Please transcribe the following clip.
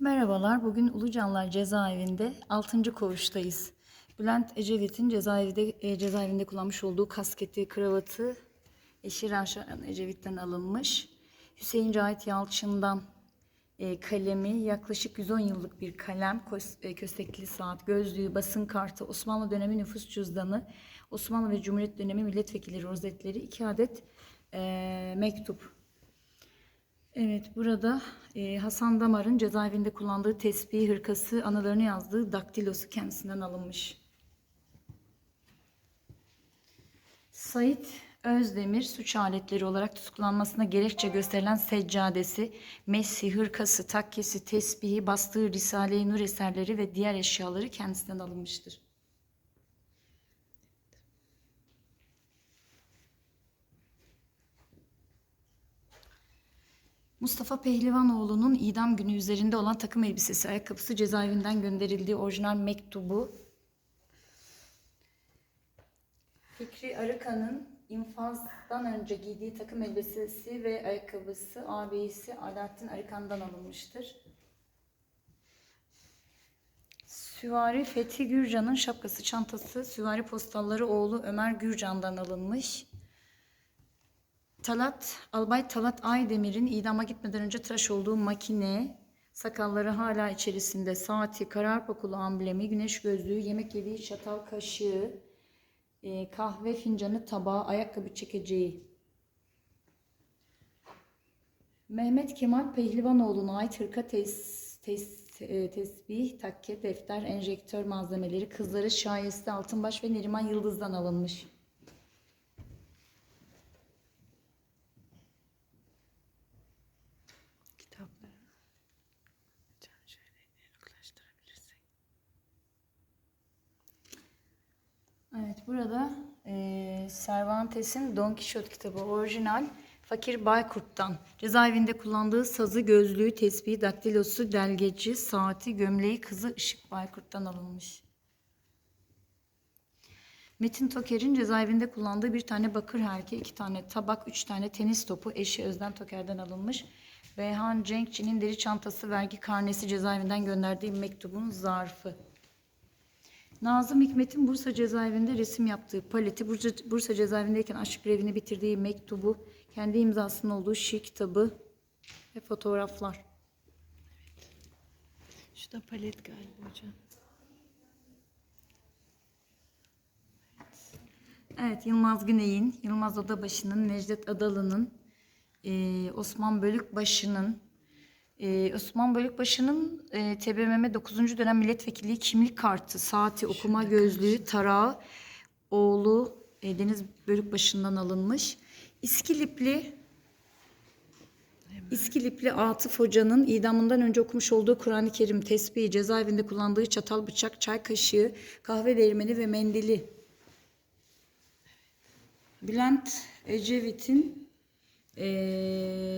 Merhabalar. Bugün Ulucanlar Cezaevinde 6. koğuştayız. Bülent Ecevit'in cezaevinde, e, cezaevinde kullanmış olduğu kasketi, kravatı eşi Raşan Ecevit'ten alınmış. Hüseyin Cahit Yalçın'dan e, kalemi, yaklaşık 110 yıllık bir kalem, kos- e, köstekli saat, gözlüğü, basın kartı, Osmanlı dönemi nüfus cüzdanı, Osmanlı ve Cumhuriyet dönemi milletvekili rozetleri, 2 adet e, mektup Evet, burada e, Hasan Damar'ın cezaevinde kullandığı tesbih, hırkası, anılarını yazdığı daktilosu kendisinden alınmış. Sait Özdemir suç aletleri olarak tutuklanmasına gerekçe gösterilen seccadesi, messi, hırkası, takkesi, tesbihi, bastığı Risale-i Nur eserleri ve diğer eşyaları kendisinden alınmıştır. Mustafa Pehlivanoğlu'nun idam günü üzerinde olan takım elbisesi, ayakkabısı cezaevinden gönderildiği orijinal mektubu. Fikri Arıkan'ın infazdan önce giydiği takım elbisesi ve ayakkabısı ağabeyisi Alaaddin Arıkan'dan alınmıştır. Süvari Fethi Gürcan'ın şapkası, çantası, süvari postalları oğlu Ömer Gürcan'dan alınmış. Talat, Albay Talat Aydemir'in idama gitmeden önce tıraş olduğu makine, sakalları hala içerisinde, saati, karar okulu amblemi, güneş gözlüğü, yemek yediği çatal kaşığı, e, kahve fincanı, tabağı, ayakkabı çekeceği. Mehmet Kemal Pehlivanoğlu'na ait hırka tes, tes, e, tesbih, takke, defter, enjektör malzemeleri, kızları Şayeste Altınbaş ve Neriman Yıldız'dan alınmış. Evet burada eee Cervantes'in Don Quixote kitabı orijinal Fakir Baykurt'tan cezaevinde kullandığı sazı, gözlüğü, tesbihi, daktilosu, delgeci, saati, gömleği, kızı Işık Baykurt'tan alınmış. Metin Toker'in cezaevinde kullandığı bir tane bakır herke, iki tane tabak, üç tane tenis topu eşi Özden Toker'den alınmış. Beyhan Cenkçi'nin deri çantası, vergi karnesi cezaevinden gönderdiği mektubun zarfı. Nazım Hikmet'in Bursa cezaevinde resim yaptığı paleti, Bursa, Bursa cezaevindeyken aşk grevini bitirdiği mektubu, kendi imzasının olduğu şiir kitabı ve fotoğraflar. Şu da palet galiba hocam. Evet, Yılmaz Güney'in, Yılmaz Odabaşı'nın, Necdet Adalı'nın, Osman Bölükbaşı'nın, eee, Osman Bölükbaşı'nın eee TBMM 9. dönem milletvekilliği kimlik kartı, saati, okuma gözlüğü, tarağı, oğlu eee, Deniz Bölükbaşı'ndan alınmış. İskilipli İskilipli Atıf Hoca'nın idamından önce okumuş olduğu Kur'an-ı Kerim, tesbihi, cezaevinde kullandığı çatal, bıçak, çay kaşığı, kahve değirmeni ve mendili. Bülent Ecevit'in eee